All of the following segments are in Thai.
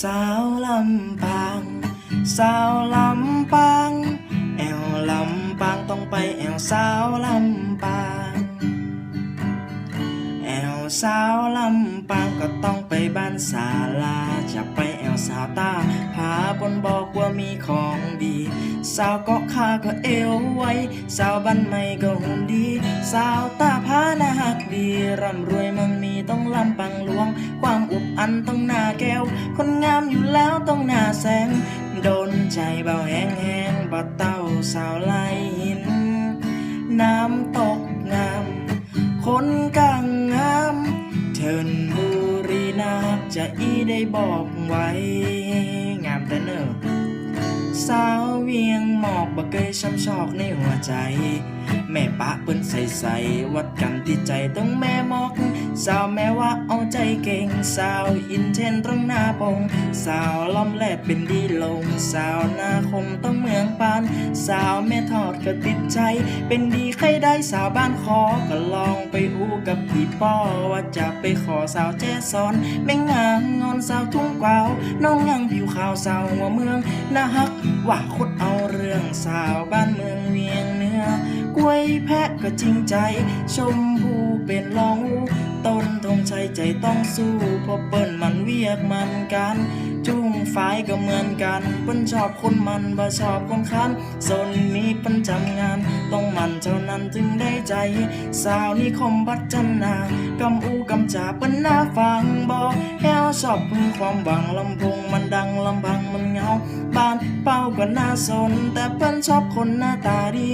สาวลำปาง สาวลำปาง แอวลำปางต้องไปแอวสาวลำปาง แอวสาวลำปางก็ต้องไปบ้านศาลาจะไปแอวสาวตาพาบนบอกว่ามีของดี สาวเกาะคาก็เอวไว้สาวบ้านใหม่ก็หุ่นดี สาวตาพาหน้าหักดีร่ำรวยมันมีต้องลำปังหลวง ความอุบอันต้องหน้าแก้ว คนงามอยู่แล้วต้องหน้าแสง โดนใจเบาแห้งแห้งบ่เต้าสาวไหลหิน น้ำตกงาม คนกลางงามเทินบุรีนาจะอีได้บอกไว้ งามแต่เนอ สาวเวียงหมอกบ่เคยช้ำชอกในหัวใจ แม่ปะเปิ้นใส่ใส่วัดกันที่ใจต้องแม่มอก สาวแม่ว่าเอาใจเก่ง สาวอินเทนตรงหน้าปง สาวล้อมแลดเป็นดีลง สาวนาคมต้องเมืองปาน สาวแม่ทอดก็ติดใจ เป็นดีใครได้สาวบ้านคอก็ลองไปอู้กับพี่ป้อว่าจะไปขอสาวแจ้ซ้อนแม่งามงอนสาวทุ่งกวาวน้องยังผิวขาวสาวหัวเมืองน่าฮักว่าคดเอาเรื่องสาวบ้านเมืองเวียงเหนือกล้วยแพะก็จริงใจ ชมพูเป็นรองอู ต้นธงชัยใจต้องสู้เพราะเปิ้นมันเวียกมันกันจุ้งฝ่ายก็เหมือนกันเปิ้นชอบคนมันบ่ชอบคนคันสนมีเปิ้นจำงาน ต้องมันเท่านั้นถึงได้ใจ สาวนี่คมบัดจันนากำอูกำจาเปิ้นหน่าฟังบ่แฮวชอบพึ่งความหวังลำพงมันดังลำพัง บ้านเป้าก็น่าสน แต่เปิ้นชอบคนหน้าตาดี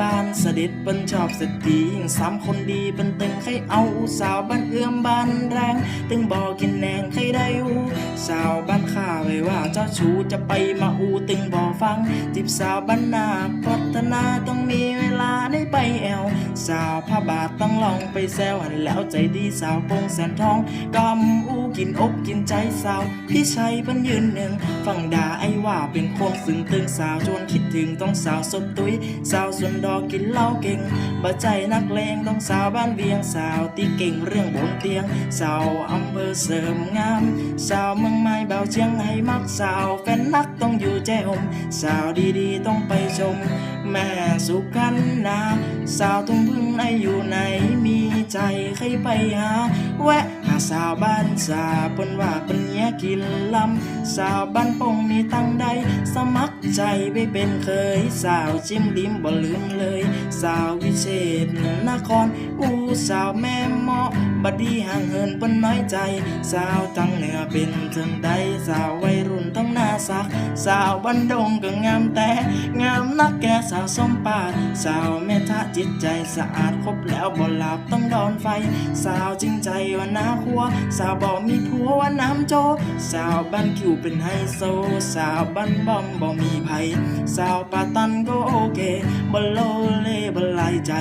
บ้านเสด็จเปิ้นชอบสตรียิ่งสามคนดีเปิ้นตึงใครเอาสาวบ้านเอื้อมบ้านแรง ตึงบอกกินแนงใครได้อูสาวบ้านข้าไว้ว่า จ้าชูจะไปมาอูตึงบ่อฟังจีบสาวบ้านนาพัฒนาต้องมีเวลาได้ไปแอว สาวผ้าบาทต้องลองไปแซวหันแล้วใจดีสาวปงแสนทองกำอูกินอกกินใจสาว พี่ชัยเพิ่นยืนหนึ่งฟังด่าไอ้ว่าเป็นโคงสึงตึงสาวชวนคิดถึงต้องสาวสดตุยสาวส่วนดอกกินเหล้าเก่งบ่ใจนักเลงต้องสาวบ้านเวียงสาวที่เก่งเรื่องบนเตียง สาวอำเภอเสริมงาม สาวเมืองไม้เบาเชียงให้มักสาวแฟนนักต้องอยู่แจ่มสาวดีๆต้องไปชม แม่สุกันนาสาวทุ่งพึ่งไออยู่ไหนมี ใจใครไปหาแวะหาสาวบ้านสาปนว่าเปิ้นเนี้ยกินลำสาวบ้านปงมีตั้งใด สมัครใจไปเป็นเคย สาวจิ้มลิ้มบ่ลืมเลย สาววิเศษนครอู้สาวแม่เหมาะบดีห่างเหินปนน้อยใจ สาวตั้งเหนือเป็นถึงใด สาววัยรุ่นต้องหน้าสัก สาวบันดงก็งามแต่งาม นักแกสาวส้มปาด สาวเมตตาจิตใจสะอาดครบแล้วบ่หลับต้องโดนไฟ สาวจริงใจว่าน้าคัว สาวบ่มีผัวว่าน้ำโจ สาวบ้านคิวเป็นไฮโซ สาวบ้านบอมบ่มีไผสาวปาตันก็โอเคบ่โลเลบ่ลายใจ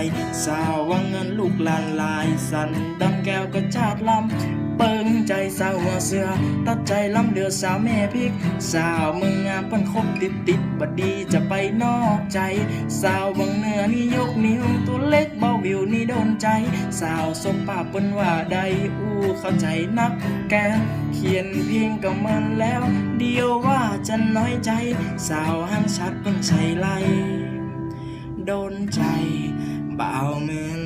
สาวว่าเงินลูกลานลาย สันดำแก้วก็จาดลำ เปิงใจสาวหัวเสือตัดใจลำเดือดสาวแม่พริก สาวเมืองงามเปิ้นคบติดติดบัดดีจะไปนอกใจ สาวบางเหนือนี่ยกนิ้วตัวเล็กเบาวิวนี่โดนใจ สาวสมปากเปิ้นว่าใดอู้เข้าใจนักแกเขียนเพียงก็มันแล้ว เดียวว่าจะน้อยใจ สาวห้างชัดเปิ้นใช้ไล่โดนใจบ่าวเมือง